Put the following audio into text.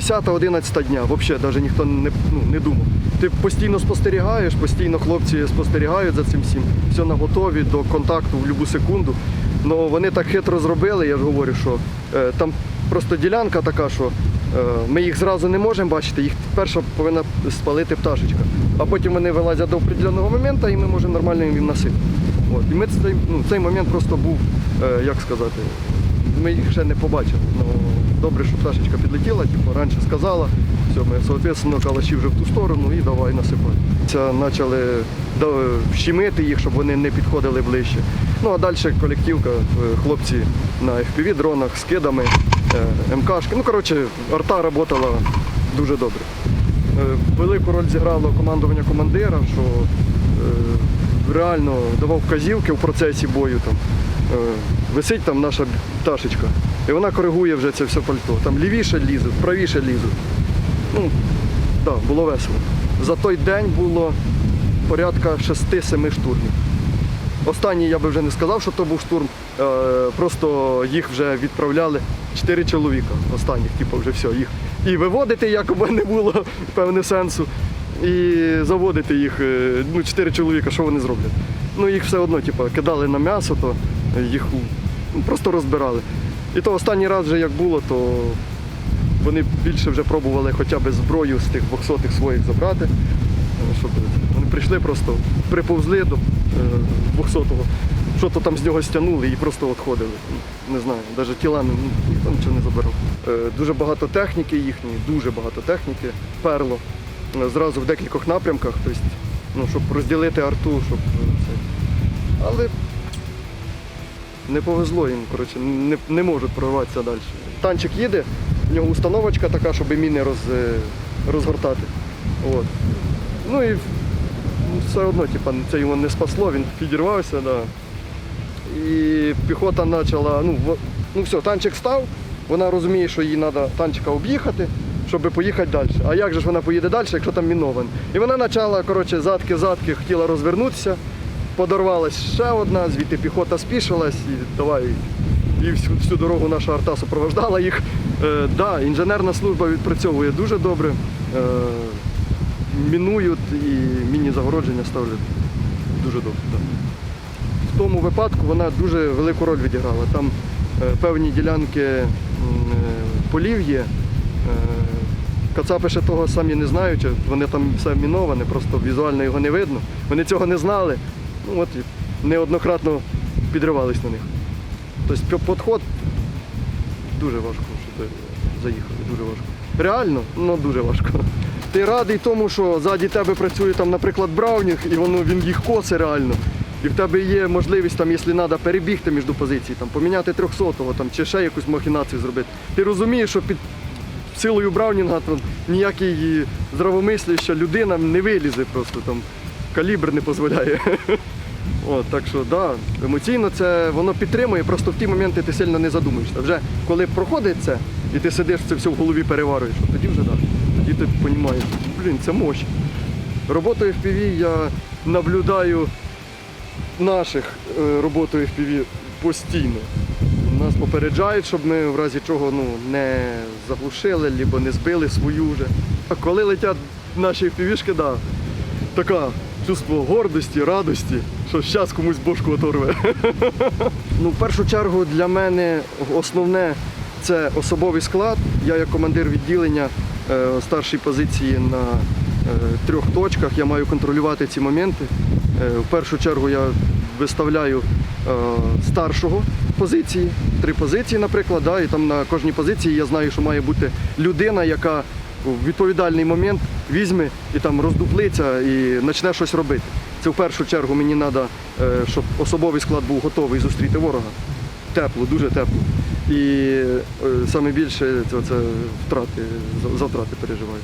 10-11 дня, взагалі навіть ніхто не, ну, не думав. Ти постійно спостерігаєш, постійно хлопці спостерігають за цим всім, все на готові до контакту в будь-яку секунду. Ну вони так хитро зробили, я ж говорю, що е, там просто ділянка така, що е, ми їх зразу не можемо бачити, їх перша повинна спалити пташечка. А потім вони вилазять до определеного моменту і ми можемо нормально їм насипати. От. І ми цей, ну, цей момент просто був, е, як сказати, ми їх ще не побачили. Ну, добре, що пташечка підлетіла, типу, раніше сказала. Все, ми, соответственно, калаші вже в ту сторону і давай насипати. Це почали да, щемити їх, щоб вони не підходили ближче. Ну а далі колективка, е, хлопці на FPV-дронах з кидами, е, МКшки. Ну, коротше, арта працювала дуже добре. Е, Велику роль зіграло командування командира, що реально давав вказівки в процесі бою. Там. Е, Висить там наша пташечка, і вона коригує вже це все пальто. Там лівіше лізуть, правіше лізуть. Ну, так, було весело. За той день було порядка 6-7 штурмів. Останній я би вже не сказав, що то був штурм. е, Просто їх вже відправляли 4 чоловіка. Останніх, типу, вже все. Їх і виводити якоби не було певне сенсу. І заводити їх, е, ну, 4 чоловіка, що вони зроблять? Ну їх все одно, типу, кидали на м'ясо, то їх ну, просто розбирали. І то останній раз вже як було, то вони більше вже пробували хоча б зброю з тих 200 своїх забрати. Е, Щоб вони прийшли просто, приповзли до 200-го, що то там з нього стягнули і просто відходили. Не знаю, навіть тіла ні- ніхто нічого не забирав. Е, Дуже багато техніки їхньої, дуже багато техніки, перло. Зразу в декількох напрямках, тобто, ну, щоб розділити арту, щоб е, це. Але не повезло їм, коротше, не, не можуть прорватися далі. Танчик їде, в нього установочка така, щоб міни роз, е, розгортати. От. Ну і все одно, типа, це його не спасло, він підірвався, да. І піхота почала, ну, в- ну все, танчик став, вона розуміє, що їй треба танчика об'їхати, щоб поїхати далі. А як же ж вона поїде далі, якщо там мінован? І вона почала, коротше, задки-задки, хотіла розвернутися, подорвалась ще одна, звідти піхота спішилась і давай. І всю, всю дорогу наша арта супровождала їх. Е, да, інженерна служба відпрацьовує дуже добре. Е, мінують і міні-загородження ставлять дуже добре. Да. В тому випадку вона дуже велику роль відіграла. Там е, певні ділянки е, полів є. Е, Кацапи ще того самі не знають, вони там все міноване, просто візуально його не видно. Вони цього не знали. Ну, от неоднократно підривались на них. Тобто підход дуже важко, щоб заїхали, дуже важко. Реально, ну дуже важко. Ти радий тому, що ззаді тебе працює там, наприклад, Браунінг, і воно він їх косе реально. І в тебе є можливість, там, якщо треба, перебігти між позицій, там, поміняти 300-го там, чи ще якусь махінацію зробити. Ти розумієш, що під силою Браунінга там, ніякий здравомисляща людина не вилізе просто там. Калібр не дозволяє. От, так що да, емоційно це воно підтримує, просто в ті моменти ти сильно не задумуєшся. Вже коли проходить це, і ти сидиш це все в голові переварюєш, тоді вже да. Тоді ти розумієш, блін, це мощь. Роботою FPV я наблюдаю наших е, роботою FPV постійно. Нас попереджають, щоб ми в разі чого ну, не заглушили, або не збили свою вже. А коли летять наші FPV-шки, да, така чувство гордості, радості, що зараз комусь бошку оторве. ну, в першу чергу для мене основне це особовий склад. Я як командир відділення е, старшій позиції на е, трьох точках. Я маю контролювати ці моменти. Е, в першу чергу я виставляю старшого позиції, три позиції, наприклад, да, і там на кожній позиції я знаю, що має бути людина, яка в відповідальний момент візьме і там роздуплиться і почне щось робити. Це в першу чергу мені треба, щоб особовий склад був готовий зустріти ворога. Тепло, дуже тепло. І е, саме більше це, це втрати, за втрати переживаю.